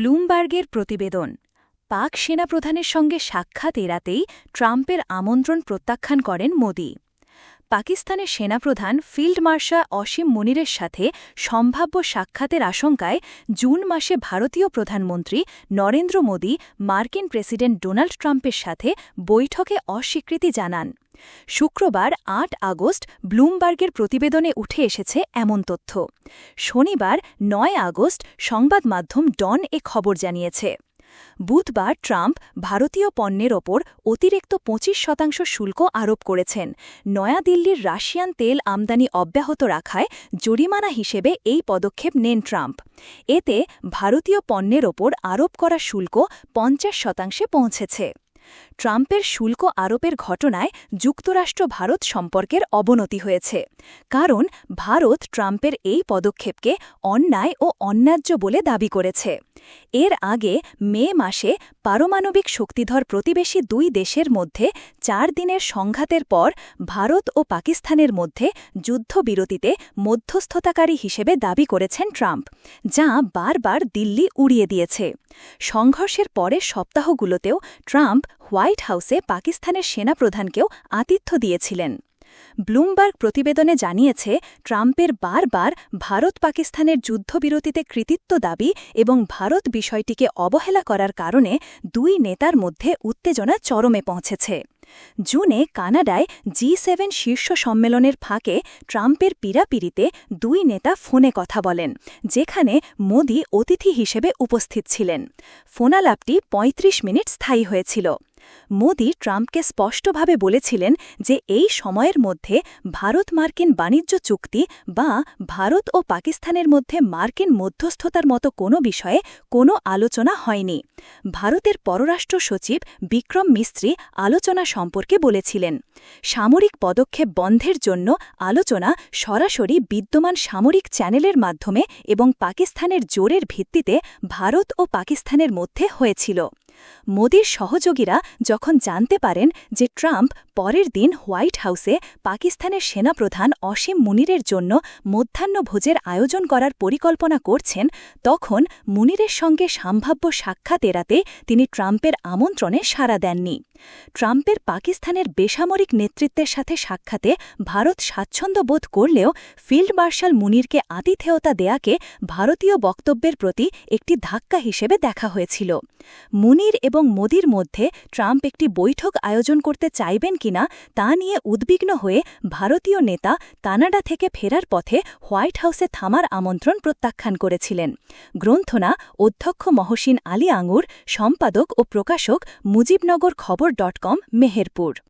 ব্লুমবার্গের প্রতিবেদন। পাক সেনাপ্রধানের সঙ্গে সাক্ষাৎ এড়াতেই ট্রাম্পের আমন্ত্রণ প্রত্যাখ্যান করেন মোদি। পাকিস্তানের সেনাপ্রধান ফিল্ড মার্শাল অসীম মনিরের সাথে সম্ভাব্য সাক্ষাতের আশঙ্কায় জুন মাসে ভারতীয় প্রধানমন্ত্রী নরেন্দ্র মোদী মার্কিন প্রেসিডেন্ট ডোনাল্ড ট্রাম্পের সাথে বৈঠকে অস্বীকৃতি জানান। শুক্রবার আট আগস্ট ব্লুমবার্গের প্রতিবেদনে উঠে এসেছে এমন তথ্য। শনিবার নয় আগস্ট সংবাদ মাধ্যম ডন এ খবর জানিয়েছে। বুধবার ট্রাম্প ভারতীয় পণ্যের ওপর অতিরিক্ত পঁচিশ শতাংশ শুল্ক আরোপ করেছেন। নয়াদিল্লির রাশিয়ান তেল আমদানি অব্যাহত রাখায় জরিমানা হিসেবে এই পদক্ষেপ নেন ট্রাম্প। এতে ভারতীয় পণ্যের ওপর আরোপ করা শুল্ক পঞ্চাশ শতাংশে পৌঁছেছে। ট্রাম্পের শুল্ক আরোপের ঘটনায় যুক্তরাষ্ট্র ভারত সম্পর্কের অবনতি হয়েছে। কারণ ভারত ট্রাম্পের এই পদক্ষেপকে অন্যায় ও অন্যায্য বলে দাবি করেছে। এর আগে মে মাসে পারমাণবিক শক্তিধর প্রতিবেশী দুই দেশের মধ্যে চার দিনের সংঘাতের পর ভারত ও পাকিস্তানের মধ্যে যুদ্ধবিরতিতে মধ্যস্থতাকারী হিসেবে দাবি করেছেন ট্রাম্প, যা বারবার দিল্লি উড়িয়ে দিয়েছে। সংঘর্ষের পরের সপ্তাহগুলোতেও ট্রাম্প হোয়াইট হাউসে পাকিস্তানের সেনাপ্রধানকেও আতিথ্য দিয়েছিলেন। ব্লুমবার্গ প্রতিবেদনে জানিয়েছে, ট্রাম্পের বারবার ভারত পাকিস্তানের যুদ্ধবিরতিতে কৃতিত্ব দাবি এবং ভারত বিষয়টিকে অবহেলা করার কারণে দুই নেতার মধ্যে উত্তেজনা চরমে পৌঁছেছে। জুনে কানাডায় জি সেভেন শীর্ষ সম্মেলনের ফাঁকে ট্রাম্পের পীড়াপিড়িতে দুই নেতা ফোনে কথা বলেন, যেখানে মোদি অতিথি হিসেবে উপস্থিত ছিলেন। ফোনালাপটি ৩৫ মিনিট স্থায়ী হয়েছিল। মোদি ট্রাম্পকে স্পষ্টভাবে বলেছিলেন যে এই সময়ের মধ্যে ভারত মার্কিন বাণিজ্য চুক্তি বা ভারত ও পাকিস্তানের মধ্যে মার্কিন মধ্যস্থতার মতো কোনো বিষয়ে কোনো আলোচনা হয়নি। ভারতের পররাষ্ট্র সচিব বিক্রম মিস্ত্রি আলোচনা সম্পর্কে বলেছিলেন, সামরিক পদক্ষেপ বন্ধের জন্য আলোচনা সরাসরি বিদ্যমান সামরিক চ্যানেলের মাধ্যমে এবং পাকিস্তানের জোরের ভিত্তিতে ভারত ও পাকিস্তানের মধ্যে হয়েছিল। মোদীর সহযোগীরা যখন জানতে পারেন যে ট্রাম্প পরের দিন হোয়াইট হাউসে পাকিস্তানের সেনাপ্রধান অসীম মুনিরের জন্য মধ্যাহ্নভোজের আয়োজন করার পরিকল্পনা করছেন, তখন মুনিরের সঙ্গে সম্ভাব্য সাক্ষাৎ এড়াতে তিনি ট্রাম্পের আমন্ত্রণে সাড়া দেননি। ট্রাম্পের পাকিস্তানের বেসামরিক নেতৃত্বের সাথে সাক্ষাতে ভারত স্বাচ্ছন্দ্য বোধ করলেও ফিল্ড মার্শাল মুনিরকে আতিথেয়তা দেয়াকে ভারতীয় বক্তব্যের প্রতি একটি ধাক্কা হিসেবে দেখা হয়েছিল। মুনির এবং মোদির মধ্যে ট্রাম্প একটি বৈঠক আয়োজন করতে চাইবেন কিনা তা নিয়ে উদ্বিগ্ন হয়ে ভারতীয় নেতা কানাডা থেকে ফেরার পথে হোয়াইট হাউসে থামার আমন্ত্রণ প্রত্যাখ্যান করেছিলেন। গ্রন্থনা অধ্যক্ষ মহসিন আলী আঙুর, সম্পাদক ও প্রকাশক মুজিবনগর খবর ডট কম, মেহেরপুর।